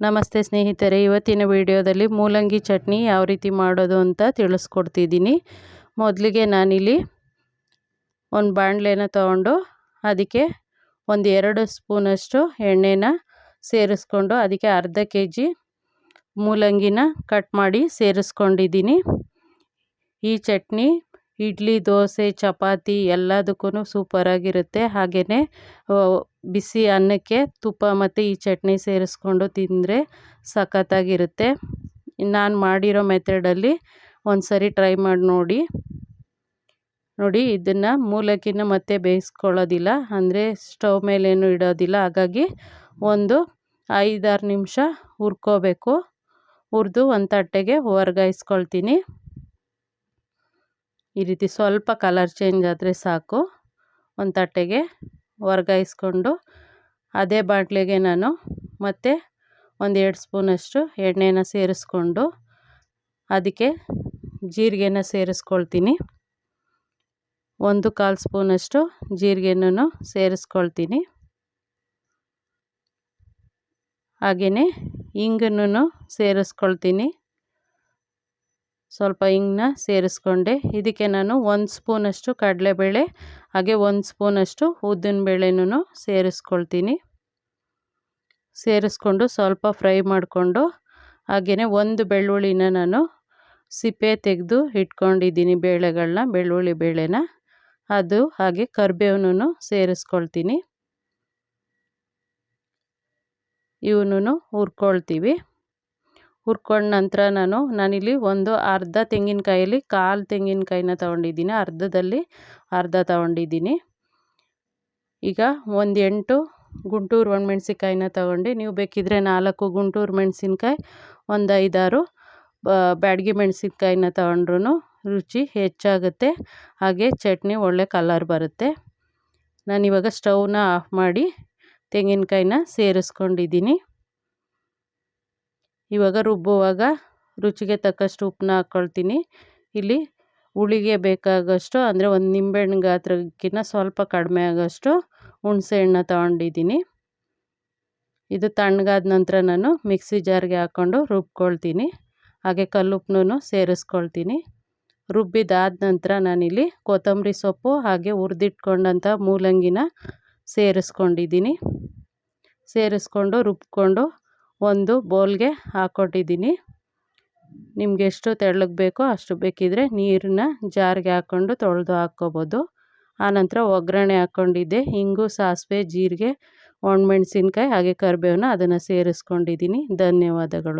ನಮಸ್ತೆ ಸ್ನೇಹಿತರೆ, ಇವತ್ತಿನ ವಿಡಿಯೋದಲ್ಲಿ ಮೂಲಂಗಿ ಚಟ್ನಿ ಯಾವ ರೀತಿ ಮಾಡೋದು ಅಂತ ತಿಳಿಸ್ಕೊಡ್ತಿದ್ದೀನಿ. ಮೊದಲಿಗೆ ನಾನಿಲ್ಲಿ ಒಂದು ಬಾಣಲೆನ ತೊಗೊಂಡು ಅದಕ್ಕೆ ಒಂದು ಎರಡು ಸ್ಪೂನಷ್ಟು ಎಣ್ಣೆನ ಸೇರಿಸ್ಕೊಂಡು ಅದಕ್ಕೆ ಅರ್ಧ ಕೆ ಜಿ ಮೂಲಂಗಿನ ಕಟ್ ಮಾಡಿ ಸೇರಿಸ್ಕೊಂಡಿದ್ದೀನಿ. ಈ ಚಟ್ನಿ ಇಡ್ಲಿ, ದೋಸೆ, ಚಪಾತಿ ಎಲ್ಲದಕ್ಕೂ ಸೂಪರಾಗಿರುತ್ತೆ ಹಾಗೆಯೇ ಬಿಸಿ ಅನ್ನಕ್ಕೆ ತುಪ್ಪ ಮತ್ತು ಈ ಚಟ್ನಿ ಸೇರಿಸ್ಕೊಂಡು ತಿಂದರೆ ಸಖತ್ತಾಗಿರುತ್ತೆ. ನಾನು ಮಾಡಿರೋ ಮೆಥಡಲ್ಲಿ ಒಂದು ಸರಿ ಟ್ರೈ ಮಾಡಿ ನೋಡಿ. ನೋಡಿ, ಇದನ್ನು ಮೂಲಕ್ಕಿನ ಮತ್ತೆ ಬೇಯಿಸ್ಕೊಳ್ಳೋದಿಲ್ಲ. ಅಂದರೆ ಸ್ಟವ್ ಮೇಲೇನು ಇಡೋದಿಲ್ಲ. ಹಾಗಾಗಿ ಒಂದು ಐದಾರು ನಿಮಿಷ ಹುರ್ಕೋಬೇಕು. ಹುರಿದು ಒಂದು ತಟ್ಟೆಗೆ ವರ್ಗಾಯಿಸ್ಕೊಳ್ತೀನಿ ಈ ರೀತಿ ಸ್ವಲ್ಪ ಕಲರ್ ಚೇಂಜ್ ಆದರೆ ಸಾಕು. ಒಂದು ತಟ್ಟೆಗೆ ವರ್ಗಾಯಿಸ್ಕೊಂಡು ಅದೇ ಬಾಟ್ಲಿಗೆ ನಾನು ಮತ್ತೆ ಒಂದು ಎರಡು ಸ್ಪೂನಷ್ಟು ಎಣ್ಣೆನ ಸೇರಿಸ್ಕೊಂಡು ಅದಕ್ಕೆ ಜೀರಿಗೆನ ಸೇರಿಸ್ಕೊಳ್ತೀನಿ. ಒಂದು ಕಾಲು ಸ್ಪೂನಷ್ಟು ಜೀರಿಗೆನೂ ಸೇರಿಸ್ಕೊಳ್ತೀನಿ. ಹಾಗೆಯೇ ಹಿಂಗನ್ನು ಸೇರಿಸ್ಕೊಳ್ತೀನಿ. ಸ್ವಲ್ಪ ಹಿಂಗನ್ನ ಸೇರಿಸ್ಕೊಂಡೆ. ಇದಕ್ಕೆ ನಾನು ಒಂದು ಸ್ಪೂನಷ್ಟು ಕಡಲೆಬೇಳೆ, ಹಾಗೆ ಒಂದು ಸ್ಪೂನಷ್ಟು ಉದ್ದಿನಬೇಳೆನೂ ಸೇರಿಸ್ಕೊಳ್ತೀನಿ. ಸೇರಿಸ್ಕೊಂಡು ಸ್ವಲ್ಪ ಫ್ರೈ ಮಾಡಿಕೊಂಡು ಹಾಗೆಯೇ ಒಂದು ಬೆಳ್ಳುಳ್ಳಿನ ನಾನು ಸಿಪ್ಪೆ ತೆಗೆದು ಇಟ್ಕೊಂಡಿದ್ದೀನಿ ಬೇಳೆಗಳನ್ನ ಬೆಳ್ಳುಳ್ಳಿ ಬೇಳೆನ. ಅದು ಹಾಗೆ ಕರಿಬೇವನೂ ಸೇರಿಸ್ಕೊಳ್ತೀನಿ. ಇವನು ಹುರ್ಕೊಳ್ತೀವಿ. ಹುರ್ಕೊಂಡ ನಂತರ ನಾನು, ನಾನಿಲ್ಲಿ ಒಂದು ಅರ್ಧ ತೆಂಗಿನಕಾಯಲ್ಲಿ ಕಾಲು ತೆಂಗಿನಕಾಯಿನ ತೊಗೊಂಡಿದ್ದೀನಿ, ಅರ್ಧದಲ್ಲಿ ಅರ್ಧ ತೊಗೊಂಡಿದ್ದೀನಿ. ಈಗ ಒಂದು ಎಂಟು ಗುಂಟೂರು ಒಣಮೆಣ್ಸಿನ್ಕಾಯಿನ ತೊಗೊಂಡು, ನೀವು ಬೇಕಿದ್ದರೆ ನಾಲ್ಕು ಗುಂಟೂರು ಮೆಣಸಿನ್ಕಾಯಿ, ಒಂದು ಐದಾರು ಬ್ಯಾಡಗಿ ಮೆಣಸಿನ್ಕಾಯಿನ ತೊಗೊಂಡ್ರೂ ರುಚಿ ಹೆಚ್ಚಾಗುತ್ತೆ, ಹಾಗೆ ಚಟ್ನಿ ಒಳ್ಳೆ ಕಲರ್ ಬರುತ್ತೆ. ನಾನಿವಾಗ ಸ್ಟೌವ್ನ ಆಫ್ ಮಾಡಿ ತೆಂಗಿನಕಾಯಿನ ಸೇರಿಸ್ಕೊಂಡಿದ್ದೀನಿ. ಇವಾಗ ರುಬ್ಬುವಾಗ ರುಚಿಗೆ ತಕ್ಕಷ್ಟು ಉಪ್ಪನ್ನ ಹಾಕ್ಕೊಳ್ತೀನಿ ಇಲ್ಲಿ ಹುಳಿಗೆ ಬೇಕಾಗಷ್ಟು, ಅಂದರೆ ಒಂದು ನಿಂಬೆಹಣ್ಣು ಗಾತ್ರಕ್ಕಿಂತ ಸ್ವಲ್ಪ ಕಡಿಮೆ ಆಗೋಷ್ಟು ಹುಣಸೆ ಹಣ್ಣು ತೊಗೊಂಡಿದ್ದೀನಿ. ಇದು ತಣ್ಣಗಾದ ನಂತರ ನಾನು ಮಿಕ್ಸಿ ಜಾರ್ಗೆ ಹಾಕ್ಕೊಂಡು ರುಬ್ಕೊಳ್ತೀನಿ. ಹಾಗೆ ಕಲ್ಲುಪ್ಪನೂ ಸೇರಿಸ್ಕೊಳ್ತೀನಿ. ರುಬ್ಬಿದಾದ ನಂತರ ನಾನಿಲ್ಲಿ ಕೊತ್ತಂಬರಿ ಸೊಪ್ಪು ಹಾಗೆ ಹುರಿದಿಟ್ಕೊಂಡಂಥ ಮೂಲಂಗಿನ ಸೇರಿಸ್ಕೊಂಡಿದ್ದೀನಿ. ಸೇರಿಸ್ಕೊಂಡು ರುಬ್ಕೊಂಡು ಒಂದು ಬೌಲ್ಗೆ ಹಾಕ್ಕೊಟ್ಟಿದ್ದೀನಿ ನಿಮ್ಗೆ ಎಷ್ಟು ತೆಳ್ಳಗೆ ಬೇಕೋ ಅಷ್ಟು ಬೇಕಿದ್ದರೆ ನೀರನ್ನ ಜಾರ್ಗೆ ಹಾಕ್ಕೊಂಡು ತೊಳೆದು ಹಾಕ್ಕೋಬೋದು. ಆನಂತರ ಒಗ್ಗರಣೆ ಹಾಕ್ಕೊಂಡಿದ್ದೆ ಹಿಂಗು ಸಾಸಿವೆ, ಜೀರಿಗೆ, ಒಣಮೆಣ್ಸಿನ್ಕಾಯಿ ಹಾಗೆ ಕರಿಬೇವನ್ನ ಅದನ್ನು ಸೇರಿಸ್ಕೊಂಡಿದ್ದೀನಿ. ಧನ್ಯವಾದಗಳು.